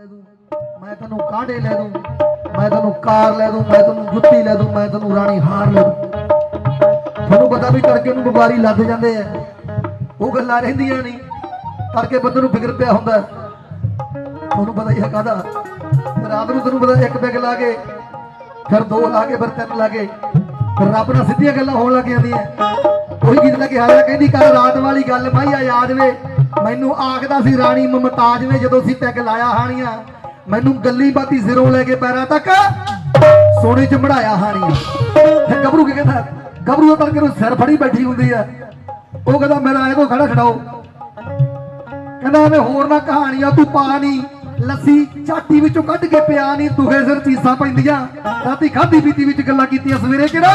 ਲੈ ਦੂੰ। ਮੈਂ ਤੈਨੂੰ ਕਾਂਡੇ ਲੈ ਦੂੰ। ਮੈਂ ਤੈਨੂੰ ਕਾਰ ਲੈ ਦੂੰ। ਮੈਂ ਤੈਨੂੰ ਜੁੱਤੀ ਲੈ ਦੂੰ। ਮੈਂ ਤੈਨੂੰ ਰਾਣੀ ਹਾਰ ਲੈ ਦੂੰ। ਤੁਹਾਨੂੰ ਪਤਾ ਵੀ ਕਰਕੇ ਨੂੰ ਬਿਮਾਰੀ ਲੱਗ ਜਾਂਦੇ ਆ। ਉਹ ਗੱਲਾਂ ਰਹਿੰਦੀਆਂ ਨਹੀਂ। ਕਰਕੇ ਬੰਦੇ ਨੂੰ ਫਿਕਰ ਪਿਆ ਹੁੰਦਾ। ਤੁਹਾਨੂੰ ਪਤਾ ਹੀ ਹੈ ਕਾਦਾ ਰਾਤ ਨੂੰ ਤੈਨੂੰ ਪਤਾ ਇੱਕ ਪੈਗ ਲਾ ਕੇ, ਫਿਰ ਦੋ ਲਾ ਕੇ, ਫਿਰ ਤਿੰਨ ਲਾ ਕੇ। ਫਿਰ ਰੱਬ ਨਾਲ ਸਿੱਧੀਆਂ ਗੱਲਾਂ ਹੋਣ ਲੱਗ ਜਾਂਦੀਆਂ। ਕੋਈ ਗੀਤ ਲੈ ਕੇ ਕਹਿੰਦੀ ਕੱਲ ਰਾਤ ਵਾਲੀ ਗੱਲ ਮਾਈਆ ਯਾਦ ਵੇ। ਮੈਨੂੰ ਆਖਦਾ ਸੀ, ਰਾਣੀ ਮਮਤਾਜ ਨੇ ਜਦੋਂ ਸੀ ਟੈਗ ਲਾਇਆ ਹਾਣੀਆਂ, ਮੈਨੂੰ ਗੱਲੀ ਬਾਤੀ ਜ਼ੀਰੋ ਲੈ ਕੇ ਪੈਰਾਂ ਤੱਕ ਸੋਨੇ ਚ ਮੜਾਇਆ ਹਾਣੀਆਂ। ਫਿਰ ਗੱਭਰੂ ਕੀ ਕਹਿੰਦਾ? ਗੱਭਰੂ ਤਾਂ ਕਿਰੋਂ ਸਿਰ ਫੜੀ ਬੈਠੀ ਹੁੰਦੀ ਆ, ਉਹ ਕਹਿੰਦਾ ਮੇਰਾ ਐ ਕੋ ਖੜਾ ਖੜਾਓ। ਕਹਿੰਦਾ, ਐਵੇਂ ਹੋਰ ਨਾ ਕਹਾਣੀਆਂ, ਤੂੰ ਪਾ ਨਹੀਂ ਲੱਸੀ ਛਾਤੀ ਵਿੱਚੋਂ ਕੱਢ ਕੇ ਪਿਆ ਨਹੀਂ ਦੁਖੇ ਸਿਰ ਚੀਸਾਂ ਪੈਂਦੀਆਂ। ਰਾਤੀ ਖਾਦੀ ਪੀਤੀ ਵਿੱਚ ਗੱਲਾਂ ਕੀਤੀਆਂ ਸਵੇਰੇ ਕਿਹੜਾ?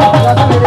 Obrigado.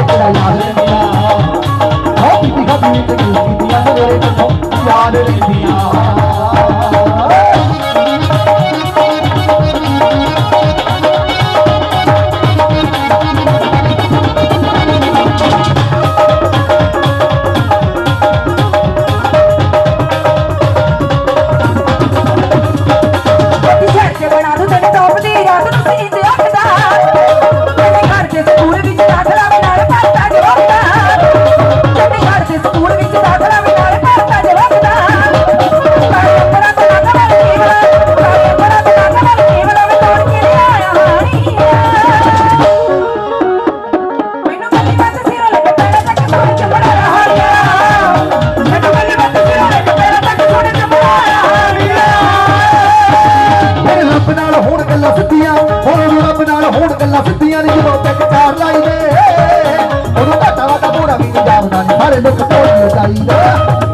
ਸਿੱਧੀਆਂ ਦੀ ਜਦੋਂ ਤੇ ਕਟਾਰ ਲਾਈ ਉਹਨੂੰ ਘਾਟਾ ਵਾਟਾ ਪੂਰਾ ਵੀ ਨਹੀਂ ਜਾਣਦਾ ਸਾਰੇ ਲੋਕ ਤੋੜ ਚਾਹੀਦਾ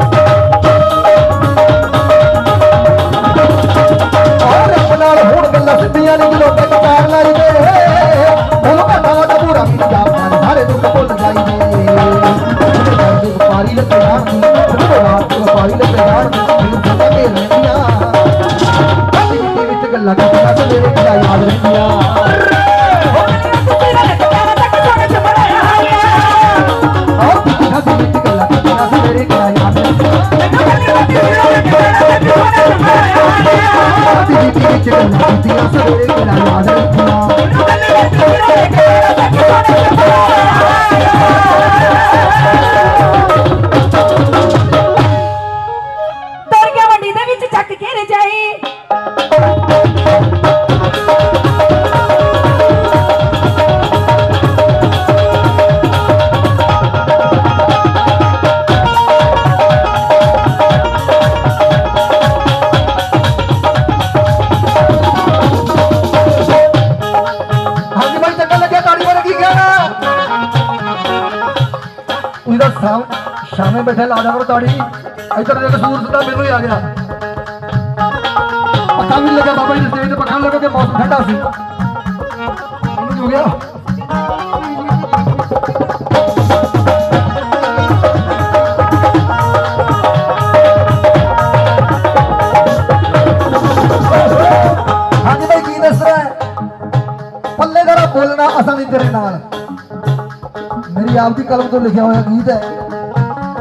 ਹਾਇਆ ਜ਼ਿੰਦਗੀ ਉਹਦਾ ਸਾਮ ਸ਼ਾਮੇ ਬੈਠੇ ਲਾ ਜਾ ਕਰੋ ਤਾੜੀ। ਇੱਧਰ ਦੇਖ ਸੂਰਜ ਤਾਂ ਮੈਨੂੰ ਹੀ ਆ ਗਿਆ। ਪੱਖਾ ਵੀ ਨੀ ਲੱਗਿਆ ਬਾਬਾ ਜੀ ਦੇ ਸਟੇਜ ਤੇ ਪੱਖਾ ਲੱਗਾ ਕਿ ਮੌਸਮ ਠੰਡਾ ਸੀ। ਹੋ ਗਿਆ। ਮੇਰੀ ਦੀ ਕਲਮ ਤੋਂ ਲਿਖਿਆ ਹੋਇਆ ਗੀਤ ਹੈ।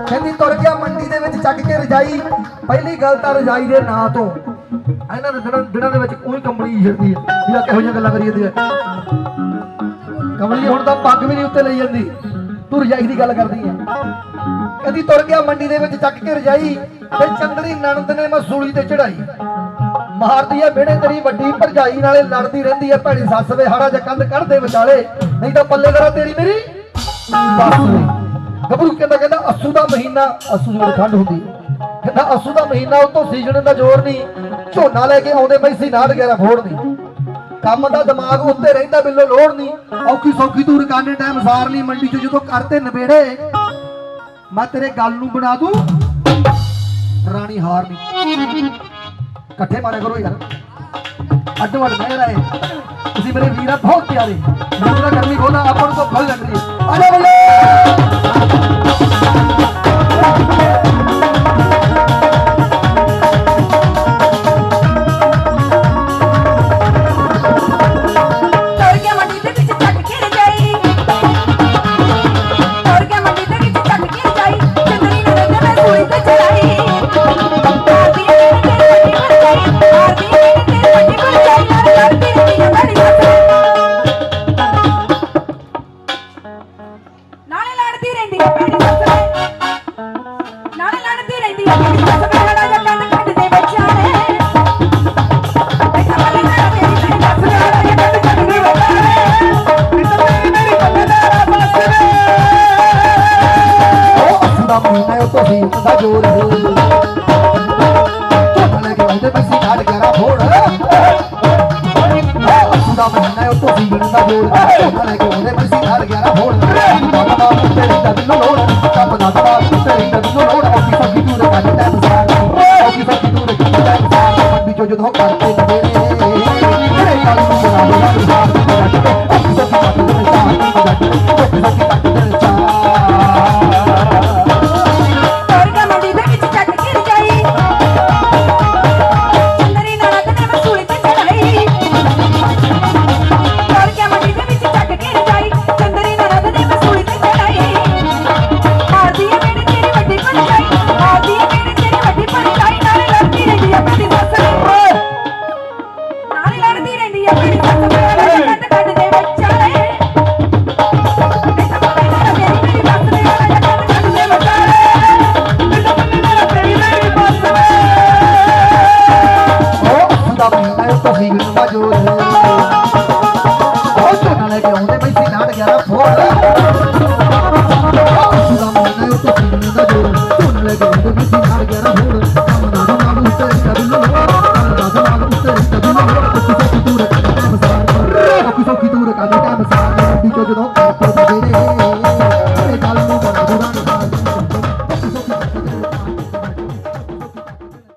ਕਹਿੰਦੀ, ਤੁਰ ਗਿਆ ਮੰਡੀ ਦੇ ਵਿੱਚ ਚੱਕ ਕੇ ਰਜਾਈ, ਪਹਿਲੀ ਗੱਲ ਤਾਂ ਰਜਾਈ ਦੇ ਨਾਂ ਤੋਂ। ਇਹਨਾਂ ਦੇ ਦਿਨਾਂ ਦਿਨਾਂ ਦੇ ਵਿੱਚ ਕੋਈ ਕੰਬਲੀ ਛਿੜਦੀ ਹੈ, ਵੀ ਆ ਕਿਹੋ ਜਿਹੀਆਂ ਗੱਲਾਂ ਕਰੀ ਜਾਂਦੀ ਹੈ। ਕੰਬਲੀ ਹੁਣ ਤਾਂ ਪੱਗ ਵੀ ਨਹੀਂ ਉੱਤੇ ਲਈ ਜਾਂਦੀ, ਤੂੰ ਰਜਾਈ ਦੀ ਗੱਲ ਕਰਦੀ ਹੈ। ਕਹਿੰਦੀ, ਤੁਰ ਗਿਆ ਮੰਡੀ ਦੇ ਵਿੱਚ ਚੱਕ ਕੇ ਰਜਾਈ, ਤੇ ਚੰਦਰੀ ਨਣਦ ਨੇ ਮਸੂਲੀ ਤੇ ਚੜਾਈ ਮਾਰਦੀ ਐ ਵਿਹੜੇ ਤੇਰੀ ਵੱਡੀ ਭਰਜਾਈ, ਨਾਲੇ ਲੜਦੀ ਰਹਿੰਦੀ ਐ ਭੈਣੀ ਸੱਸ ਵੇ, ਹਾੜਾ ਜਾਂ ਕੰਧ ਕੱਢਦੇ ਵਿਚਾਲੇ, ਨਹੀਂ ਤਾਂ ਪੱਲੇ ਕਰਾ ਤੇਰੀ ਮੇਰੀ। ਸੱਸ ਗੱਭਰੂ ਕਹਿੰਦਾ ਕਹਿੰਦਾ ਅਸੂ ਦਾ ਮਹੀਨਾ, ਅਸੂ ਜੋੜ ਠੰਡ ਹੁੰਦੀ ਕਹਿੰਦਾ ਅਸੂ ਦਾ ਮਹੀਨਾ ਉਤੋਂ ਸੀਜ਼ਨ ਦਾ ਜ਼ੋਰ ਨਹੀਂ। ਝੋਨਾ ਲੈ ਕੇ ਆਉਂਦੇ ਪਈ ਸੀ, ਨਾੜ ਗੈਰਾ ਫੋੜਦੀ ਕੰਮ ਦਾ ਦਿਮਾਗ ਉੱਤੇ ਰਹਿੰਦਾ ਬਿੱਲੋ ਲੋੜ ਨਹੀਂ। ਔਖੀ ਸੌਖੀ ਤੂੰ ਰਕਾਨੇ ਟਾਈਮ ਸਾਰ ਲਈ ਮੰਡੀ 'ਚ ਜਦੋਂ ਕਰਤੇ ਨਵੇੜੇ। ਮੈਂ ਤੇਰੇ ਗੱਲ ਨੂੰ ਬਣਾ ਦੂੰ। ਰਾਣੀ ਹਾਰ ਨਹੀਂ। ਇਕੱਠੇ ਮਾਰੇ ਕਰੋ ਯਾਰ। ਅੱਡੋ ਅੱਡ ਬਹਿ ਰਹੇ। ਤੁਸੀਂ ਮੇਰੇ ਵੀਰਾ ਬਹੁਤ ਪਿਆਰੇ। ਮੈਨੂੰ ਤਾਂ ਗਰਮੀ ਆਪਾਂ ਨੂੰ ਤਾਂ ਫਲ ਲੱਗ ਰਹੀ ਹੈ ਆ ਉਹ ਤੋਂ ਸੀ ਦਾ ਜੋਰ ਹੈ ਲੈ ਕੇ ਆਉਂਦੇ ਪੈਸੇ ਕਾੜ ਗਿਆਰਾ ਫੋੜ ਉਹ ਦਾ ਹੈ ਉਹ ਤੋਂ ਸੀ ਦਾ ਜੋਰ ਲੈ ਕੇ ਆਉਂਦੇ ਪੈਸੇ ਕਾੜ ਗਿਆਰਾ ਫੋੜ ਬਾਬਾ ਬਾਬਾ ਤੇਰੀ ਦਾ ਦਿਲੋਂ ਲੋੜ ਕੰਮ ਨਾ ਦਵਾ ਤੇਰੀ ਦਾ ਦਿਲੋਂ ਲੋੜ ਔਖੀ ਸੌਖੀ ਤੂੰ ਰਕਾ ਦੇ ਸਾਰ ਔਖੀ ਸੌਖੀ ਤੂੰ ਰਕਾ ਦੇ ਸਾਰ ਮੰਡੀ ਚੋਂ ਜਦੋਂ ਕਰਦੇ ਨਵੇੜੇ ਮੇਰੇ ਕਾਲ ਨੂੰ ਬਣਾ ਬਣਾ